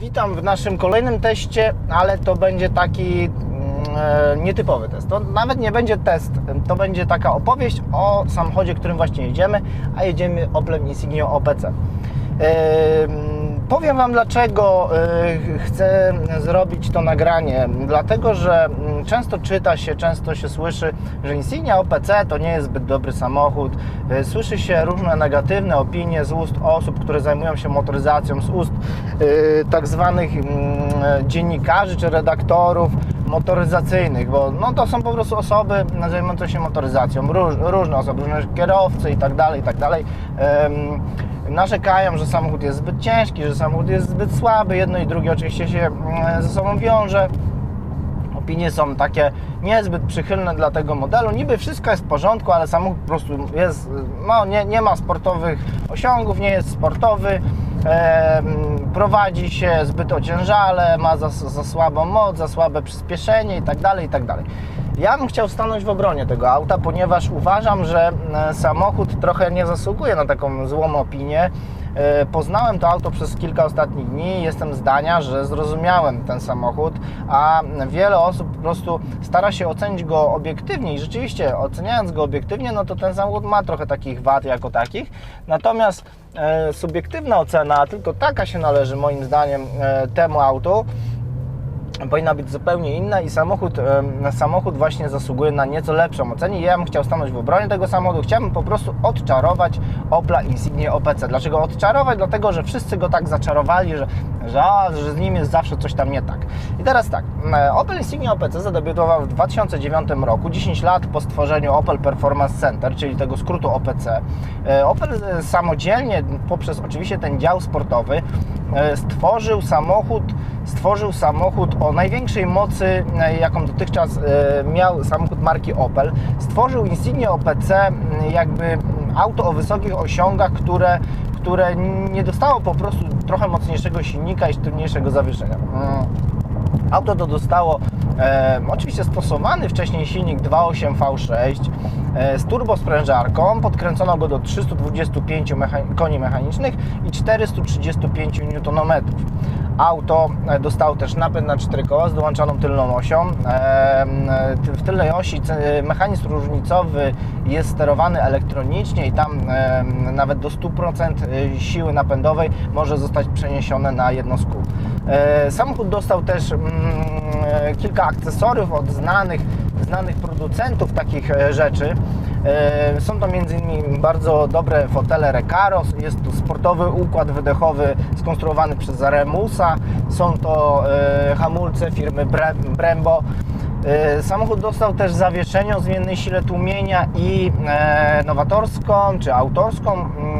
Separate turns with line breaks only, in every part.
Witam w naszym kolejnym teście, ale to będzie taki mm, e, nietypowy test. To nawet nie będzie test, to będzie taka opowieść o samochodzie, którym właśnie jedziemy, a jedziemy Oplem Insignia OPC. E, Powiem Wam dlaczego e, chcę zrobić to nagranie. Dlatego, że mm, często czyta się, często się słyszy, że Insignia OPC to nie jest zbyt dobry samochód. E, Słyszy się różne negatywne opinie z ust osób, które zajmują się motoryzacją, z ust e, tak zwanych mm, dziennikarzy czy redaktorów motoryzacyjnych, bo no, to są po prostu osoby zajmujące się motoryzacją, róż, różne osoby, różne kierowcy i tak dalej, i tak dalej. Narzekają, że samochód jest zbyt ciężki, że samochód jest zbyt słaby. Jedno i drugie oczywiście się mm, ze sobą wiąże. Opinie są takie niezbyt przychylne dla tego modelu. Niby wszystko jest w porządku, ale samochód po prostu jest, no, nie, nie ma sportowych osiągów, nie jest sportowy. prowadzi się zbyt ociężale, ma za, za słabą moc, za słabe przyspieszenie i tak Ja bym chciał stanąć w obronie tego auta, ponieważ uważam, że e, samochód trochę nie zasługuje na taką złą opinię. E, Poznałem to auto przez kilka ostatnich dni i jestem zdania, że zrozumiałem ten samochód, a wiele osób po prostu stara się ocenić go obiektywnie i rzeczywiście oceniając go obiektywnie, no to ten samochód ma trochę takich wad jako takich. Natomiast e, subiektywna ocena, tylko taka się należy moim zdaniem temu autu, powinna być zupełnie inna i samochód, samochód właśnie zasługuje na nieco lepszą ocenę. Ja bym chciał stanąć w obronie tego samochodu. Chciałbym po prostu odczarować Opla Insignia OPC. Dlaczego odczarować? Dlatego, że wszyscy go tak zaczarowali, że, że, że z nim jest zawsze coś tam nie tak. I teraz tak, Opel Insignia OPC zadebiutował w 2009 roku, 10 lat po stworzeniu Opel Performance Center, czyli tego skrótu OPC. E, Opel e, samodzielnie, poprzez oczywiście ten dział sportowy, e, stworzył samochód, stworzył samochód o największej mocy, jaką dotychczas miał samochód marki Opel. Stworzył Insignia OPC jakby auto o wysokich osiągach, które, które nie dostało po prostu trochę mocniejszego silnika i sztywniejszego zawieszenia. Mm. Auto to dostało e, oczywiście stosowany wcześniej silnik 2.8 V6 e, z turbosprężarką, podkręcono go do 325 mecha- koni mechanicznych i 435 Nm. Auto e, dostało też napęd na 4 koła z dołączoną tylną osią. E, e, w tylnej osi mechanizm różnicowy jest sterowany elektronicznie i tam nawet do 100% siły napędowej może zostać przeniesione na jedno z kół. Samochód dostał też mm, kilka akcesoriów od znanych, znanych producentów takich rzeczy. E, Są to m.in. bardzo dobre fotele Recaro, jest to sportowy układ wydechowy skonstruowany przez Remusa, są to e, hamulce firmy Bre- Brembo. E, Samochód dostał też zawieszenie o zmiennej sile tłumienia i nowatorską czy autorską mm,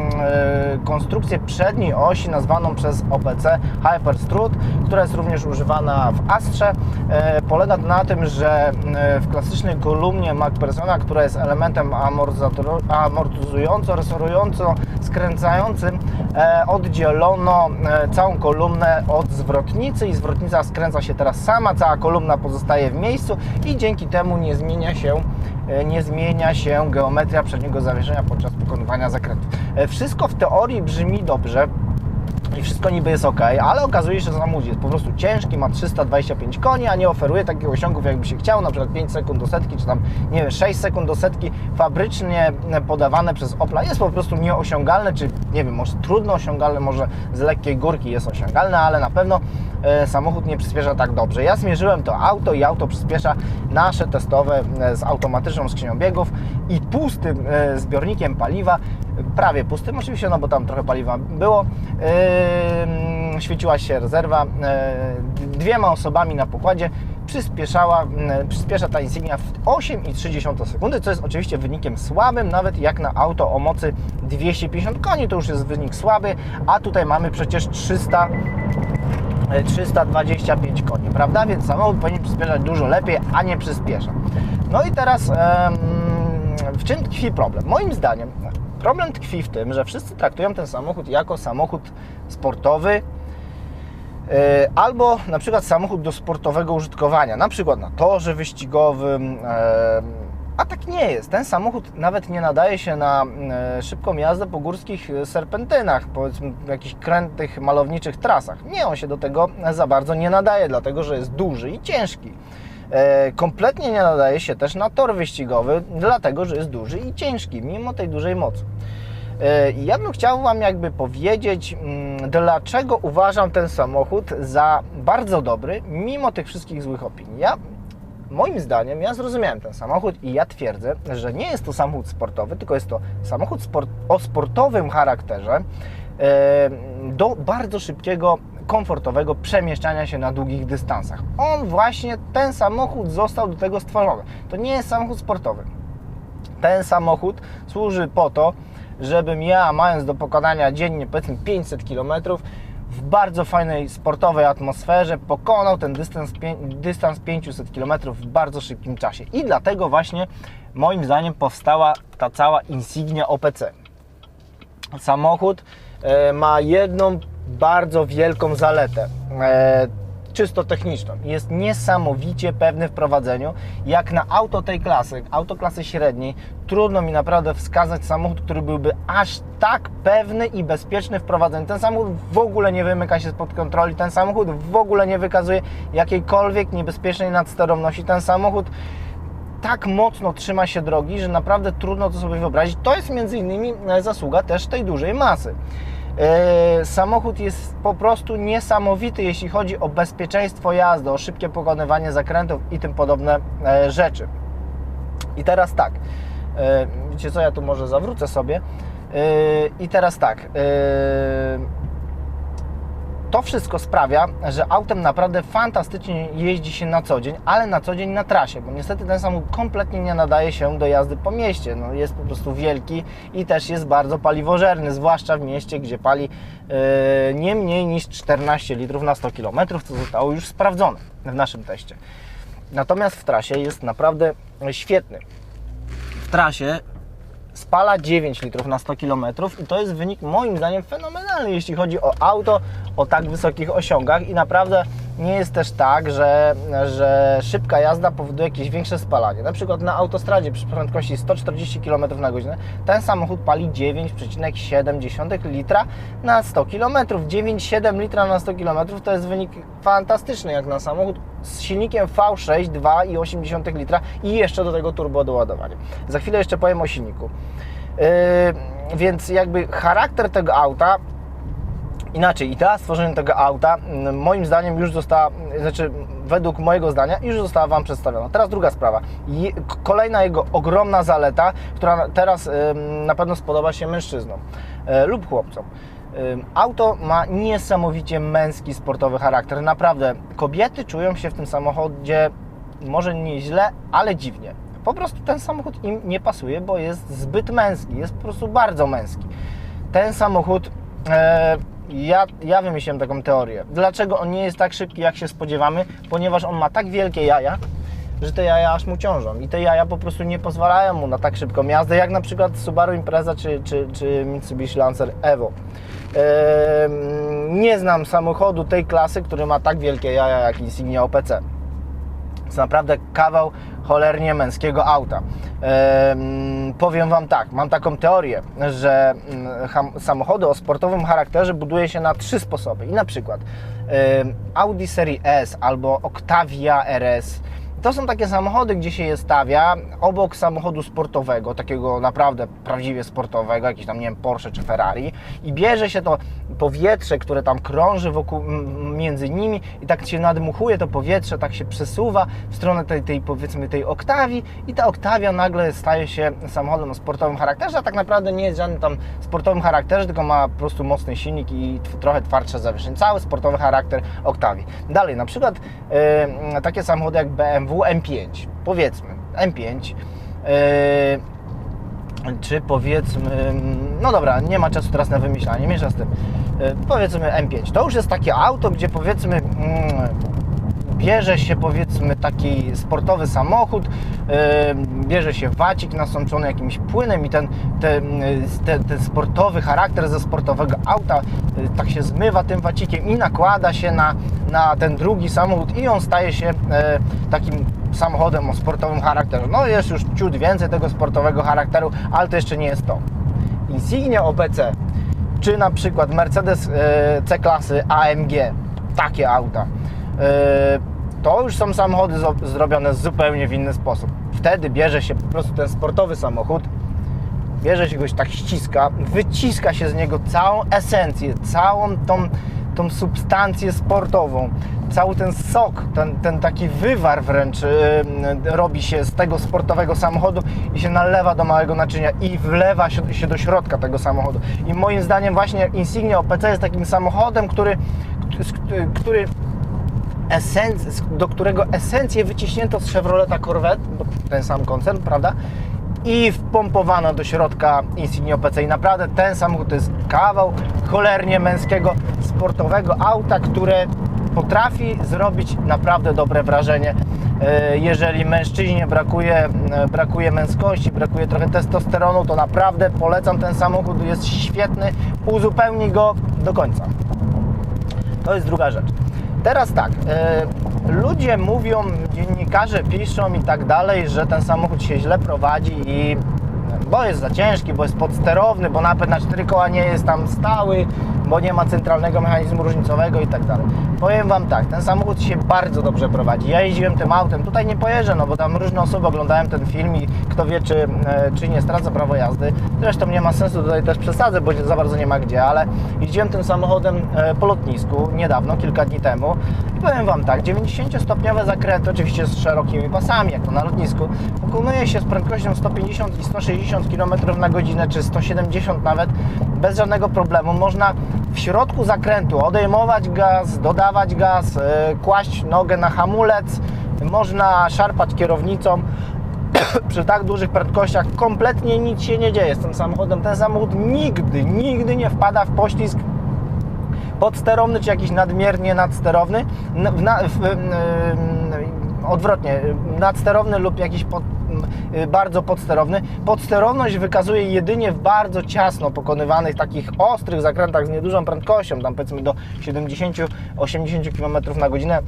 konstrukcję przedniej osi nazwaną przez OPC Hyperstrut, która jest również używana w Astrze. E, polega to na tym, że e, w klasycznej kolumnie MacPersona, która jest elementem amortyzator- amortyzująco, resorująco skręcającym, e, oddzielono e, całą kolumnę od zwrotnicy i zwrotnica skręca się teraz sama, cała kolumna pozostaje w miejscu i dzięki temu nie zmienia się e, nie zmienia się geometria przedniego zawieszenia podczas pokonywania zakrętów. E, Wszystko w teorii brzmi dobrze, i wszystko niby jest ok, ale okazuje się, że samochód jest po prostu ciężki, ma 325 koni, a nie oferuje takich osiągów, jakby się chciał, na przykład 5 sekund do setki, czy tam, nie wiem, 6 sekund do setki, fabrycznie podawane przez Opla jest po prostu nieosiągalne, czy nie wiem, może trudno osiągalne, może z lekkiej górki jest osiągalne, ale na pewno e, samochód nie przyspiesza tak dobrze. Ja zmierzyłem to auto i auto przyspiesza nasze testowe e, z automatyczną skrzynią biegów i pustym e, zbiornikiem paliwa, prawie pustym oczywiście, no bo tam trochę paliwa było. Yy, świeciła się rezerwa. Yy, dwiema osobami na pokładzie przyspieszała, przyspiesza ta Insignia w 8,3 sekundy, co jest oczywiście wynikiem słabym, nawet jak na auto o mocy 250 koni, to już jest wynik słaby, a tutaj mamy przecież 300 325 koni, prawda? Więc samochód powinien przyspieszać dużo lepiej, a nie przyspiesza. No i teraz em, w czym tkwi problem? Moim zdaniem problem tkwi w tym, że wszyscy traktują ten samochód jako samochód sportowy yy, albo na przykład samochód do sportowego użytkowania, na przykład na torze wyścigowym, em, A tak nie jest. Ten samochód nawet nie nadaje się na e, szybką jazdę po górskich e, serpentynach, powiedzmy jakichś krętych, malowniczych trasach. Nie, on się do tego za bardzo nie nadaje, dlatego że jest duży i ciężki. E, kompletnie nie nadaje się też na tor wyścigowy, dlatego że jest duży i ciężki, mimo tej dużej mocy. E, Ja bym chciał Wam jakby powiedzieć, mm, dlaczego uważam ten samochód za bardzo dobry, mimo tych wszystkich złych opinii. Ja, moim zdaniem, ja zrozumiałem ten samochód i ja twierdzę, że nie jest to samochód sportowy, tylko jest to samochód sport, o sportowym charakterze e, do bardzo szybkiego, komfortowego przemieszczania się na długich dystansach. On właśnie, ten samochód został do tego stworzony. To nie jest samochód sportowy ten samochód służy po to, żebym ja, mając do pokonania dziennie powiedzmy 500 km, w bardzo fajnej sportowej atmosferze pokonał ten dystans, dystans 500 km w bardzo szybkim czasie. I dlatego właśnie moim zdaniem powstała ta cała insignia OPC. Samochód e, ma jedną bardzo wielką zaletę. E, czysto techniczną. Jest niesamowicie pewny w prowadzeniu. Jak na auto tej klasy, auto klasy średniej, trudno mi naprawdę wskazać samochód, który byłby aż tak pewny i bezpieczny w prowadzeniu. Ten samochód w ogóle nie wymyka się spod kontroli, ten samochód w ogóle nie wykazuje jakiejkolwiek niebezpiecznej nadsterowności. Ten samochód tak mocno trzyma się drogi, że naprawdę trudno to sobie wyobrazić. To jest między innymi zasługa też tej dużej masy. E, Samochód jest po prostu niesamowity, jeśli chodzi o bezpieczeństwo jazdy, o szybkie pokonywanie zakrętów i tym podobne e, rzeczy. I teraz tak, e, wiecie co, ja tu może zawrócę sobie. I teraz tak, to wszystko sprawia, że autem naprawdę fantastycznie jeździ się na co dzień, ale na co dzień na trasie, bo niestety ten samochód kompletnie nie nadaje się do jazdy po mieście. No, jest po prostu wielki i też jest bardzo paliwożerny, zwłaszcza w mieście, gdzie pali e, nie mniej niż 14 litrów na 100 km, co zostało już sprawdzone w naszym teście. Natomiast w trasie jest naprawdę świetny. W trasie spala 9 litrów na 100 km i to jest wynik moim zdaniem fenomenalny, jeśli chodzi o auto o tak wysokich osiągach i naprawdę nie jest też tak, że, że szybka jazda powoduje jakieś większe spalanie. Na przykład na autostradzie przy prędkości 140 km na godzinę ten samochód pali 9,7 litra na 100 km. 9,7 litra na 100 km to jest wynik fantastyczny jak na samochód z silnikiem V6 2,8 litra i jeszcze do tego turbo doładowanie. Za chwilę jeszcze powiem o silniku. Yy, więc jakby charakter tego auta Inaczej, idea stworzenia tego auta, mm, moim zdaniem, już została, znaczy, według mojego zdania, już została Wam przedstawiona. Teraz druga sprawa. Kolejna jego ogromna zaleta, która teraz na pewno spodoba się mężczyznom y, lub chłopcom. Auto ma niesamowicie męski, sportowy charakter. Naprawdę, kobiety czują się w tym samochodzie może nie źle, ale dziwnie. Po prostu ten samochód im nie pasuje, bo jest zbyt męski, jest po prostu bardzo męski. Ten samochód e, ja, ja wymyśliłem taką teorię. Dlaczego on nie jest tak szybki, jak się spodziewamy? Ponieważ on ma tak wielkie jaja, że te jaja aż mu ciążą. I te jaja po prostu nie pozwalają mu na tak szybką jazdę, jak na przykład Subaru Impreza czy, czy, czy Mitsubishi Lancer Evo. Ehm, nie znam samochodu tej klasy, który ma tak wielkie jaja jak Insignia OPC. Jest naprawdę kawał cholernie męskiego auta. Powiem Wam tak, mam taką teorię, że mm, samochody o sportowym charakterze buduje się na trzy sposoby. I na przykład Audi serii S albo Octavia RS. To są takie samochody, gdzie się je stawia obok samochodu sportowego, takiego naprawdę prawdziwie sportowego, jakiś tam, nie wiem, Porsche czy Ferrari i bierze się to powietrze, które tam krąży wokół, między nimi i tak się nadmuchuje to powietrze, tak się przesuwa w stronę tej, tej powiedzmy tej Oktawii i ta Oktawia nagle staje się samochodem o sportowym charakterze, a tak naprawdę nie jest żadnym tam sportowym charakterze, tylko ma po prostu mocny silnik i trochę twardsze zawieszenie. Cały sportowy charakter Oktawii. Dalej, na przykład e, takie samochody jak BMW M5, powiedzmy M5, e, czy powiedzmy, no dobra, nie ma czasu teraz na wymyślanie, miesza z tym. E, Powiedzmy M5. To już jest takie auto, gdzie powiedzmy mm, bierze się powiedzmy taki sportowy samochód, e, bierze się wacik nasączony jakimś płynem i ten, ten, ten, ten sportowy charakter ze sportowego auta e, tak się zmywa tym wacikiem i nakłada się na, na ten drugi samochód i on staje się takim samochodem o sportowym charakterze. No jest już ciut więcej tego sportowego charakteru, ale to jeszcze nie jest to. Insignia OPC, czy na przykład Mercedes C-klasy AMG, takie auta, to już są samochody zrobione zupełnie w inny sposób. Wtedy bierze się po prostu ten sportowy samochód, bierze się go tak ściska, wyciska się z niego całą esencję, całą tą, tą substancję sportową, cały ten sok, ten, ten taki wywar wręcz yy, robi się z tego sportowego samochodu i się nalewa do małego naczynia i wlewa się, się do środka tego samochodu. I moim zdaniem właśnie Insignia OPC jest takim samochodem, który, który esenc- do którego esencję wyciśnięto z Chevroleta Corvette, bo ten sam koncern, prawda? I wpompowano do środka Insignia OPC. I naprawdę ten samochód to jest kawał cholernie męskiego, sportowego auta, które potrafi zrobić naprawdę dobre wrażenie. E, Jeżeli mężczyźnie brakuje, e, brakuje męskości, brakuje trochę testosteronu, to naprawdę polecam ten samochód, jest świetny, uzupełni go do końca. To jest druga rzecz. Teraz tak, e, ludzie mówią, dziennikarze piszą i tak dalej, że ten samochód się źle prowadzi i bo jest za ciężki, bo jest podsterowny, bo napęd na cztery koła nie jest tam stały, bo nie ma centralnego mechanizmu różnicowego i tak dalej. Powiem Wam tak, ten samochód się bardzo dobrze prowadzi. Ja jeździłem tym autem, tutaj nie pojeżdżę, no bo tam różne osoby oglądałem ten film i kto wie, czy, e, czy nie stracę prawo jazdy. Zresztą nie ma sensu tutaj też przesadzę, bo za bardzo nie ma gdzie, ale jeździłem tym samochodem e, po lotnisku niedawno, kilka dni temu i powiem Wam tak, 90-stopniowe zakręty, oczywiście z szerokimi pasami, jak to na lotnisku, pokonuje się z prędkością 150 i 160 km na godzinę, czy 170 nawet, bez żadnego problemu. Można w środku zakrętu odejmować gaz, dodawać gaz, e, kłaść nogę na hamulec, można szarpać kierownicą. Przy tak dużych prędkościach kompletnie nic się nie dzieje z tym samochodem. Ten samochód nigdy, nigdy nie wpada w poślizg podsterowny czy jakiś nadmiernie nadsterowny, w, w, w, odwrotnie, nadsterowny lub jakiś pod, bardzo podsterowny. Podsterowność wykazuje jedynie w bardzo ciasno pokonywanych takich ostrych zakrętach z niedużą prędkością, tam powiedzmy do 70-80 km na godzinę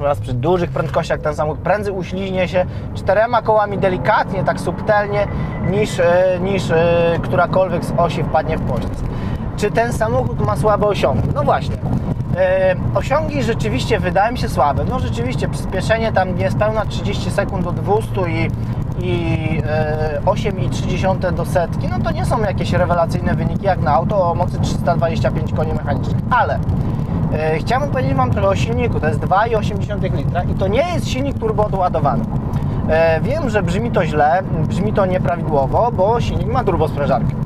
oraz przy dużych prędkościach ten samochód prędzej uśliźnie się czterema kołami delikatnie, tak subtelnie, niż, e, niż e, którakolwiek z osi wpadnie w poślizg. Czy ten samochód ma słabe osiągi? No właśnie. E, osiągi rzeczywiście wydają mi się słabe. No rzeczywiście przyspieszenie tam niespełna 30 sekund do 200 i, i e, 8,3 do setki, no to nie są jakieś rewelacyjne wyniki jak na auto o mocy 325 koni mechanicznych, ale E, Chciałbym powiedzieć Wam trochę o silniku. To jest 2,8 litra i to nie jest silnik turbo doładowany. E, Wiem, że brzmi to źle, brzmi to nieprawidłowo, bo silnik ma turbosprężarkę.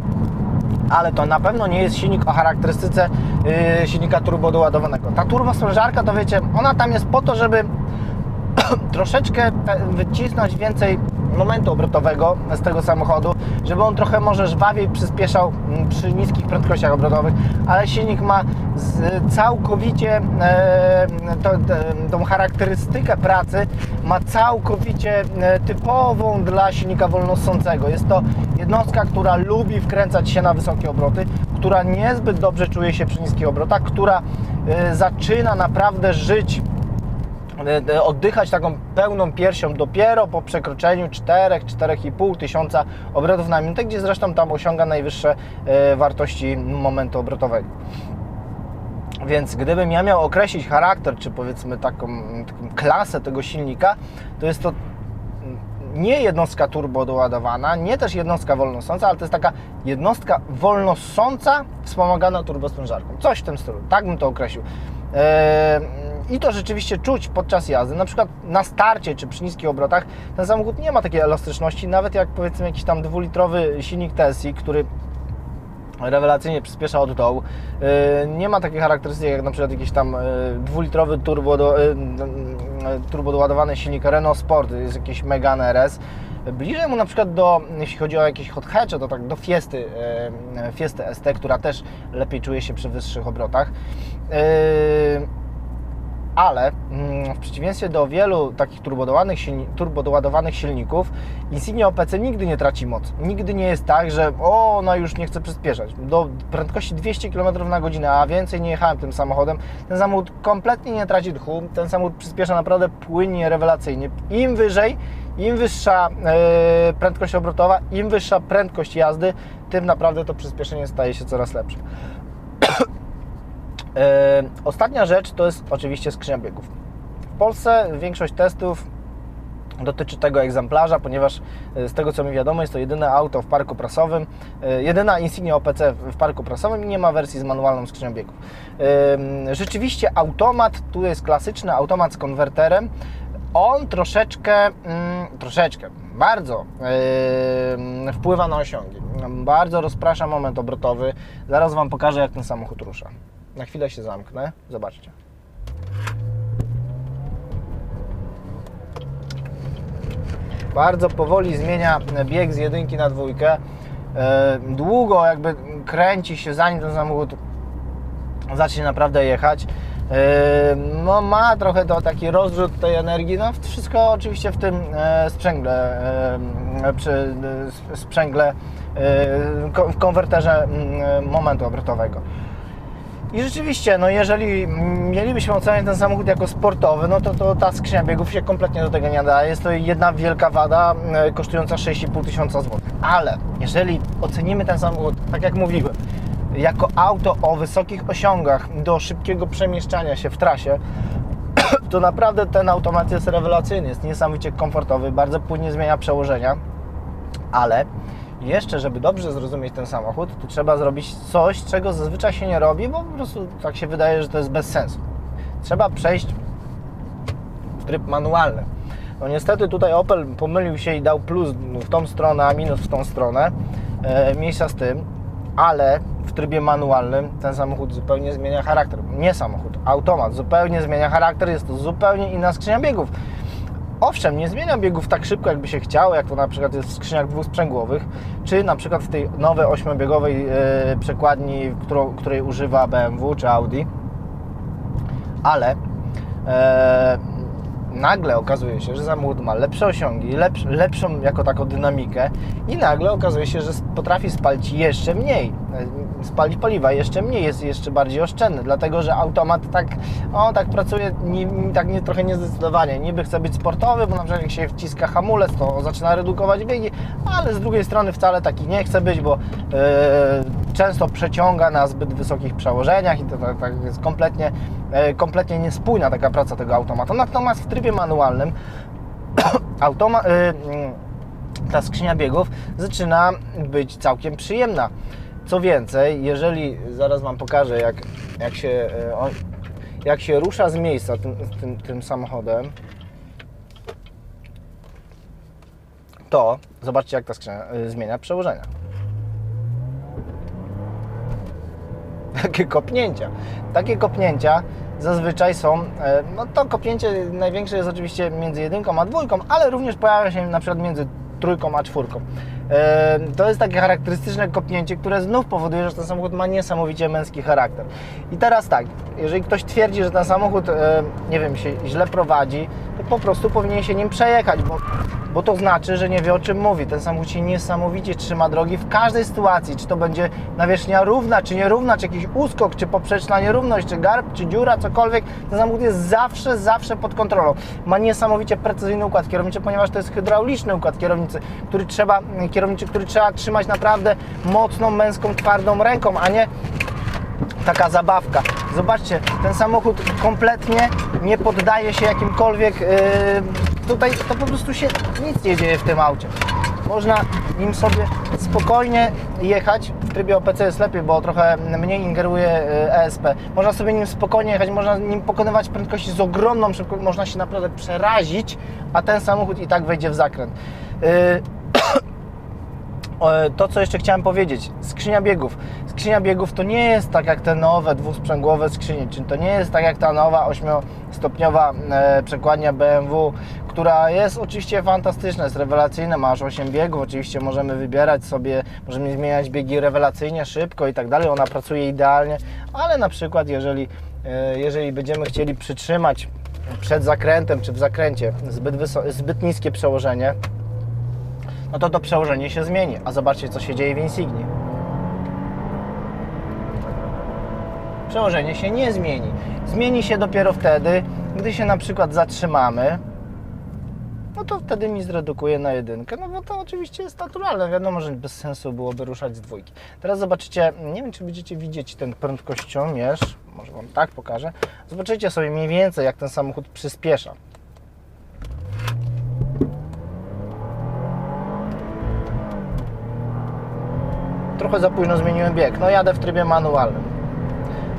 Ale to na pewno nie jest silnik o charakterystyce e, silnika turbo doładowanego. Ta turbosprężarka to wiecie, ona tam jest po to, żeby troszeczkę e, wycisnąć więcej momentu obrotowego z tego samochodu, żeby on trochę może żwawiej przyspieszał m, przy niskich prędkościach obrotowych, ale silnik ma całkowicie e, to, tą charakterystykę pracy ma całkowicie e, typową dla silnika wolnossącego. Jest to jednostka, która lubi wkręcać się na wysokie obroty, która niezbyt dobrze czuje się przy niskich obrotach, która e, zaczyna naprawdę żyć e, oddychać taką pełną piersią dopiero po przekroczeniu 4-4,5 tysiąca obrotów na minutę, gdzie zresztą tam osiąga najwyższe wartości momentu obrotowego. Więc gdybym ja miał określić charakter, czy powiedzmy taką, taką klasę tego silnika, to jest to nie jednostka turbo doładowana, nie też jednostka wolnosąca, ale to jest taka jednostka wolnosąca wspomagana turbosprężarką. Coś w tym stylu, tak bym to określił. Eee, I to rzeczywiście czuć podczas jazdy. Na przykład na starcie czy przy niskich obrotach ten samochód nie ma takiej elastyczności, nawet jak powiedzmy jakiś tam dwulitrowy silnik TSI, który rewelacyjnie przyspiesza od dołu. Yy, Nie ma takiej charakterystyki jak na przykład jakiś tam yy, dwulitrowy turbo, yy, turbo doładowany silnik Renault Sport, jest jakiś Megane RS. Bliżej mu na przykład do, jeśli chodzi o jakieś hot hatche, to tak do Fiesty, Fiesty ST, która też lepiej czuje się przy wyższych obrotach. Yy, ale mm, w przeciwieństwie do wielu takich turbodoładowanych, silni, turbodoładowanych silników, Insignia OPC nigdy nie traci mocy. Nigdy nie jest tak, że o, ona już nie chce przyspieszać. Do prędkości 200 km na godzinę, a więcej nie jechałem tym samochodem, ten samochód kompletnie nie traci tchu, ten samochód przyspiesza naprawdę płynnie, rewelacyjnie. Im wyżej, im wyższa e, prędkość obrotowa, im wyższa prędkość jazdy, tym naprawdę to przyspieszenie staje się coraz lepsze. E, Ostatnia rzecz to jest oczywiście skrzynia biegów. W Polsce większość testów dotyczy tego egzemplarza, ponieważ e, z tego co mi wiadomo jest to jedyne auto w parku prasowym, e, jedyna Insignia OPC w parku prasowym i nie ma wersji z manualną skrzynią biegów. Rzeczywiście automat, tu jest klasyczny automat z konwerterem, on troszeczkę, mm, troszeczkę, bardzo wpływa na osiągi. Bardzo rozprasza moment obrotowy. Zaraz Wam pokażę, jak ten samochód rusza. Na chwilę się zamknę. Zobaczcie. Bardzo powoli zmienia bieg z jedynki na dwójkę. Yy, Długo jakby kręci się, zanim ten samochód zacznie naprawdę jechać. Yy, No ma trochę to taki rozrzut tej energii, no wszystko oczywiście w tym e, sprzęgle, e, przy e, sprzęgle, e, w konwerterze mm, momentu obrotowego. I rzeczywiście, no jeżeli mielibyśmy oceniać ten samochód jako sportowy, no to, to ta skrzynia biegów się kompletnie do tego nie daje. Jest to jedna wielka wada e, kosztująca 6,5 tysiąca złotych. Ale jeżeli ocenimy ten samochód, tak jak mówiłem, jako auto o wysokich osiągach do szybkiego przemieszczania się w trasie, to naprawdę ten automat jest rewelacyjny, jest niesamowicie komfortowy, bardzo płynnie zmienia przełożenia, ale jeszcze, żeby dobrze zrozumieć ten samochód, to trzeba zrobić coś, czego zazwyczaj się nie robi, bo po prostu tak się wydaje, że to jest bez sensu. Trzeba przejść w tryb manualny. No niestety tutaj Opel pomylił się i dał plus w tą stronę, a minus w tą stronę. E, mniejsza z tym, ale w trybie manualnym ten samochód zupełnie zmienia charakter. Nie samochód, automat zupełnie zmienia charakter, jest to zupełnie inna skrzynia biegów. Owszem, nie zmienia biegów tak szybko, jakby się chciało, jak to na przykład jest w skrzyniach dwusprzęgłowych, czy na przykład w tej nowej ośmiobiegowej e, przekładni, którą, której używa BMW czy Audi. Ale e, nagle okazuje się, że samochód ma lepsze osiągi, lepsz, lepszą jako taką dynamikę i nagle okazuje się, że potrafi spalić jeszcze mniej, spalić paliwa jeszcze mniej, jest jeszcze bardziej oszczędny, dlatego że automat tak, on tak pracuje ni, tak nie, trochę niezdecydowanie. Niby chce być sportowy, bo na przykład jak się wciska hamulec, to zaczyna redukować biegi, ale z drugiej strony wcale taki nie chce być, bo e, często przeciąga na zbyt wysokich przełożeniach i to tak, tak jest kompletnie, e, kompletnie niespójna taka praca tego automatu. Natomiast w trybie manualnym e, mm, ta skrzynia biegów zaczyna być całkiem przyjemna. Co więcej, jeżeli zaraz Wam pokażę, jak, jak, się, e, jak się rusza z miejsca tym, tym, tym samochodem, to zobaczcie, jak ta skrzynia e, zmienia przełożenia. takie kopnięcia. Takie kopnięcia zazwyczaj są, e, no to kopnięcie największe jest oczywiście między jedynką a dwójką, ale również pojawia się na przykład między trójką a czwórką. To jest takie charakterystyczne kopnięcie, które znów powoduje, że ten samochód ma niesamowicie męski charakter. I teraz tak, jeżeli ktoś twierdzi, że ten samochód, nie wiem, się źle prowadzi, to po prostu powinien się nim przejechać, bo, bo to znaczy, że nie wie o czym mówi. Ten samochód się niesamowicie trzyma drogi w każdej sytuacji, czy to będzie nawierzchnia równa, czy nierówna, czy jakiś uskok, czy poprzeczna nierówność, czy garb, czy dziura, cokolwiek. Ten samochód jest zawsze, zawsze pod kontrolą. Ma niesamowicie precyzyjny układ kierowniczy, ponieważ to jest hydrauliczny układ kierownicy, który trzeba, kierowniczy, który trzeba trzymać naprawdę mocną, męską, twardą ręką, a nie taka zabawka. Zobaczcie, ten samochód kompletnie nie poddaje się jakimkolwiek. Tutaj to po prostu się nic nie dzieje w tym aucie. Można nim sobie spokojnie jechać. W trybie OPC jest lepiej, bo trochę mniej ingeruje yy, ESP. Można sobie nim spokojnie jechać, można nim pokonywać prędkości z ogromną szybkością, można się naprawdę przerazić, a ten samochód i tak wejdzie w zakręt. E, To, co jeszcze chciałem powiedzieć, skrzynia biegów. Skrzynia biegów to nie jest tak jak te nowe dwusprzęgłowe skrzynie, czyli to nie jest tak jak ta nowa ośmiostopniowa e, przekładnia BMW, która jest oczywiście fantastyczna, jest rewelacyjna, ma aż 8 biegów, oczywiście możemy wybierać sobie, możemy zmieniać biegi rewelacyjnie, szybko i tak dalej, ona pracuje idealnie, ale na przykład jeżeli, e, jeżeli będziemy chcieli przytrzymać przed zakrętem czy w zakręcie zbyt, zbyt niskie przełożenie, no to to przełożenie się zmieni. A zobaczcie, co się dzieje w Insigni. Przełożenie się nie zmieni. Zmieni się dopiero wtedy, gdy się na przykład zatrzymamy. No to wtedy mi zredukuje na jedynkę. No bo to oczywiście jest naturalne. Wiadomo, że bez sensu byłoby ruszać z dwójki. Teraz zobaczycie, nie wiem czy będziecie widzieć ten prędkościomierz. Może Wam tak pokażę. Zobaczycie sobie mniej więcej, jak ten samochód przyspiesza. trochę za późno zmieniłem bieg. No jadę w trybie manualnym.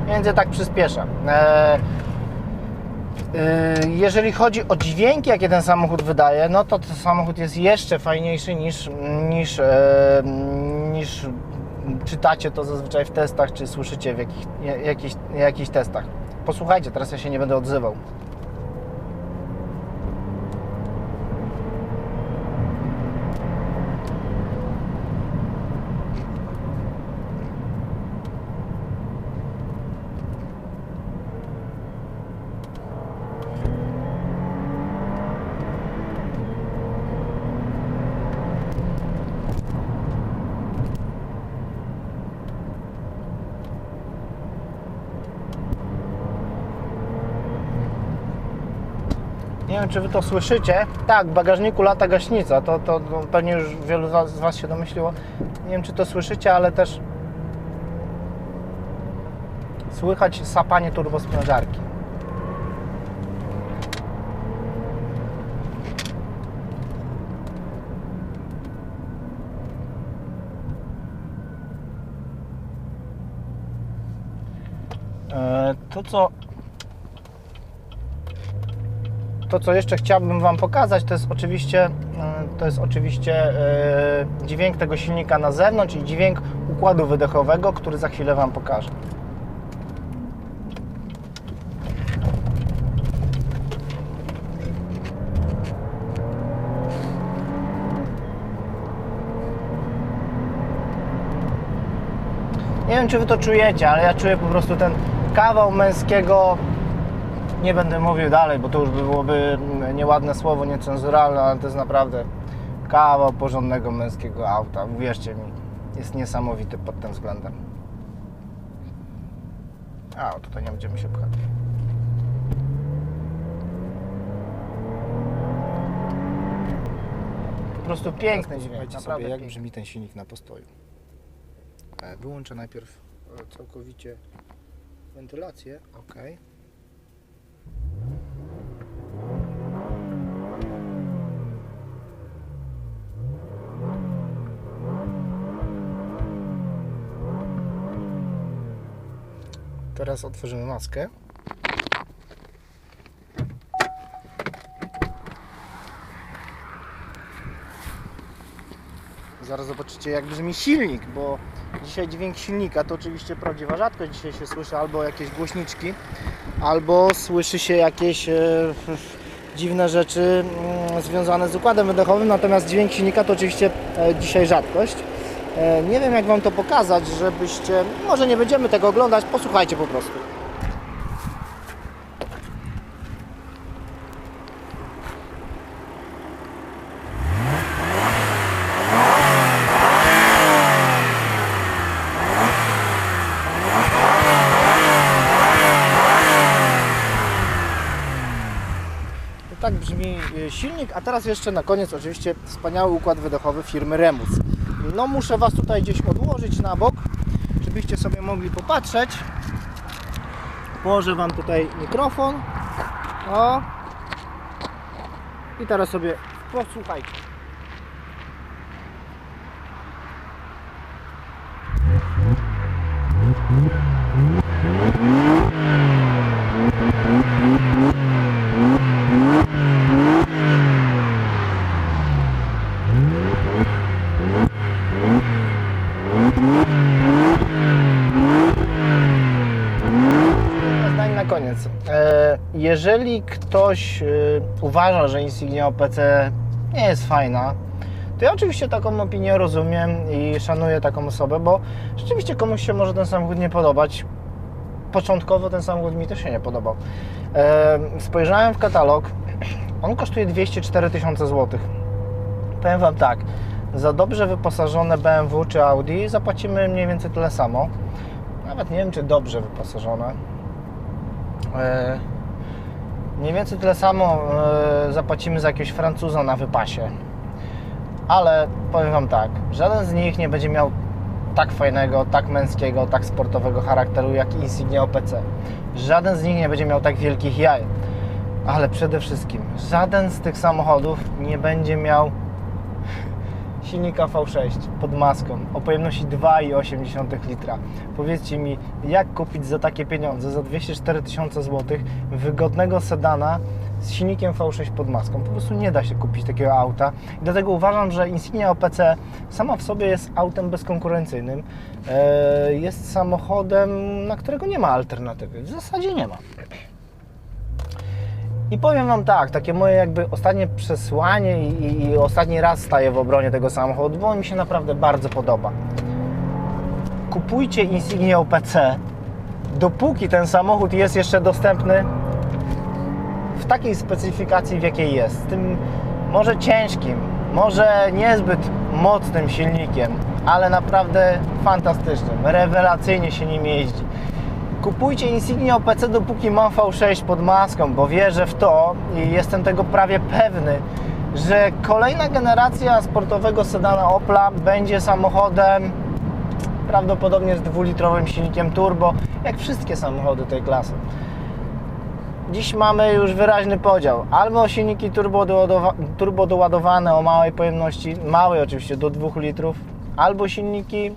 Więc ja tak przyspieszam. Eee, jeżeli chodzi o dźwięki, jakie ten samochód wydaje, no to ten samochód jest jeszcze fajniejszy niż, niż, e, niż czytacie to zazwyczaj w testach, czy słyszycie w jakich, jakichś, jakichś testach. Posłuchajcie, teraz ja się nie będę odzywał. Czy Wy to słyszycie. Tak, w bagażniku lata gaśnica. To, to, pewnie już wielu z was, z was się domyśliło. Nie wiem, czy to słyszycie, ale też słychać sapanie turbosprężarki. E, To, co to, co jeszcze chciałbym Wam pokazać, to jest oczywiście, e, to jest oczywiście e, dźwięk tego silnika na zewnątrz i dźwięk układu wydechowego, który za chwilę Wam pokażę. Nie wiem, czy Wy to czujecie, ale ja czuję po prostu ten kawał męskiego nie będę mówił dalej, bo to już by byłoby nieładne słowo, niecenzuralne, ale to jest naprawdę kawał porządnego męskiego auta. Uwierzcie mi, jest niesamowity pod tym względem. A, tutaj nie będziemy się pchać. Po prostu piękny dźwięk,
sobie, jak
piękny.
brzmi ten silnik na postoju. E, Wyłączę najpierw e, całkowicie wentylację. OK. Teraz otworzymy maskę.
Zaraz zobaczycie jak brzmi silnik, bo dzisiaj dźwięk silnika to oczywiście prawdziwa rzadkość. Dzisiaj się słyszy albo jakieś głośniczki, albo słyszy się jakieś e, dziwne rzeczy mm, związane z układem wydechowym, natomiast dźwięk silnika to oczywiście e, dzisiaj rzadkość. E, nie wiem jak Wam to pokazać, żebyście, może nie będziemy tego oglądać, posłuchajcie po prostu. Tak brzmi e, silnik, a teraz jeszcze na koniec oczywiście wspaniały układ wydechowy firmy Remus. No muszę Was tutaj gdzieś odłożyć na bok, żebyście sobie mogli popatrzeć. Położę Wam tutaj mikrofon. O. I teraz sobie posłuchajcie koniec. E, jeżeli ktoś e, uważa, że Insignia OPC nie jest fajna, to ja oczywiście taką opinię rozumiem i szanuję taką osobę, bo rzeczywiście komuś się może ten samochód nie podobać. Początkowo ten samochód mi też się nie podobał. E, spojrzałem w katalog, on kosztuje 204 tysiące złotych. Powiem Wam tak, za dobrze wyposażone BMW czy Audi zapłacimy mniej więcej tyle samo. Nawet nie wiem, czy dobrze wyposażone. Mniej więcej tyle samo e, zapłacimy za jakiegoś Francuza na wypasie. Ale powiem Wam tak, żaden z nich nie będzie miał tak fajnego, tak męskiego, tak sportowego charakteru jak Insignia OPC. Żaden z nich nie będzie miał tak wielkich jaj. Ale przede wszystkim żaden z tych samochodów nie będzie miał silnika V6 pod maską o pojemności 2,8 litra. Powiedzcie mi, jak kupić za takie pieniądze, za 204 tysiące złotych, wygodnego sedana z silnikiem V6 pod maską? Po prostu nie da się kupić takiego auta. I dlatego uważam, że Insignia OPC sama w sobie jest autem bezkonkurencyjnym. E, Jest samochodem, na którego nie ma alternatywy. W zasadzie nie ma. I powiem Wam tak, takie moje jakby ostatnie przesłanie i, i, i ostatni raz staję w obronie tego samochodu, bo on mi się naprawdę bardzo podoba. Kupujcie Insignia OPC, dopóki ten samochód jest jeszcze dostępny w takiej specyfikacji, w jakiej jest. Z tym może ciężkim, może niezbyt mocnym silnikiem, ale naprawdę fantastycznym. Rewelacyjnie się nim jeździ. Kupujcie Insignia OPC dopóki mam V6 pod maską, bo wierzę w to i jestem tego prawie pewny, że kolejna generacja sportowego sedana Opla będzie samochodem prawdopodobnie z dwulitrowym silnikiem turbo, jak wszystkie samochody tej klasy. Dziś mamy już wyraźny podział. Albo silniki turbo, doładowa- turbo doładowane o małej pojemności, małej oczywiście do 2 litrów, albo silniki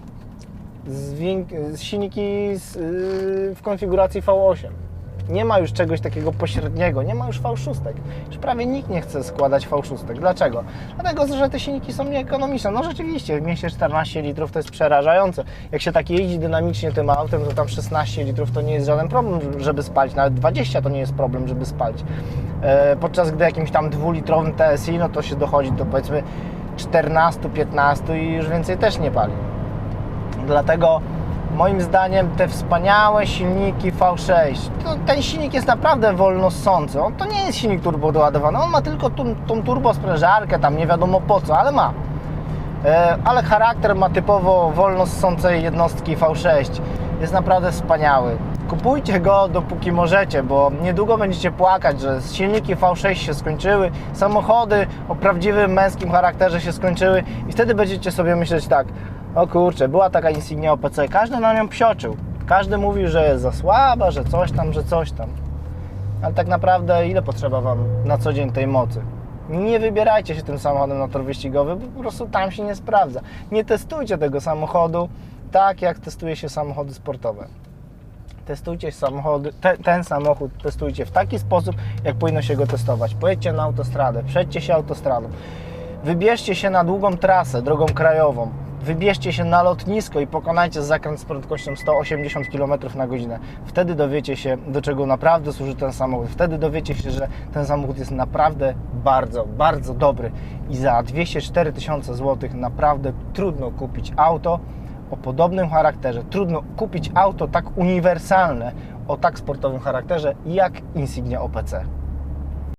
silniki z, yy, w konfiguracji V8. Nie ma już czegoś takiego pośredniego, nie ma już V6. Już prawie nikt nie chce składać V6. Dlaczego? Dlatego, że te silniki są nieekonomiczne. No rzeczywiście, w mieście 14 litrów to jest przerażające. Jak się tak jeździ dynamicznie tym autem, to tam 16 litrów to nie jest żaden problem, żeby spalić. Nawet 20 to nie jest problem, żeby spalić. E, podczas gdy jakimś tam dwulitrowym TSI, no to się dochodzi do powiedzmy 14-15 i już więcej też nie pali. Dlatego moim zdaniem te wspaniałe silniki V6, to, ten silnik jest naprawdę wolno ssący. On to nie jest silnik turbo doładowany, on ma tylko tą, tą turbosprężarkę, tam nie wiadomo po co, ale ma. E, ale charakter ma typowo wolno ssącej jednostki V6. Jest naprawdę wspaniały. Kupujcie go dopóki możecie, bo niedługo będziecie płakać, że silniki V6 się skończyły, samochody o prawdziwym męskim charakterze się skończyły i wtedy będziecie sobie myśleć tak, o kurczę, była taka Insignia OPC, każdy na nią psioczył. Każdy mówił, że jest za słaba, że coś tam, że coś tam. Ale tak naprawdę ile potrzeba Wam na co dzień tej mocy? Nie wybierajcie się tym samochodem na tor wyścigowy, bo po prostu tam się nie sprawdza. Nie testujcie tego samochodu tak, jak testuje się samochody sportowe. Testujcie samochody, te, ten samochód testujcie w taki sposób, jak powinno się go testować. Pojedźcie na autostradę, przejdźcie się autostradą. Wybierzcie się na długą trasę, drogą krajową. Wybierzcie się na lotnisko i pokonajcie zakręt z prędkością 180 km na godzinę. Wtedy dowiecie się, do czego naprawdę służy ten samochód. Wtedy dowiecie się, że ten samochód jest naprawdę bardzo, bardzo dobry. I za 204 tysiące złotych naprawdę trudno kupić auto o podobnym charakterze. Trudno kupić auto tak uniwersalne, o tak sportowym charakterze jak Insignia OPC.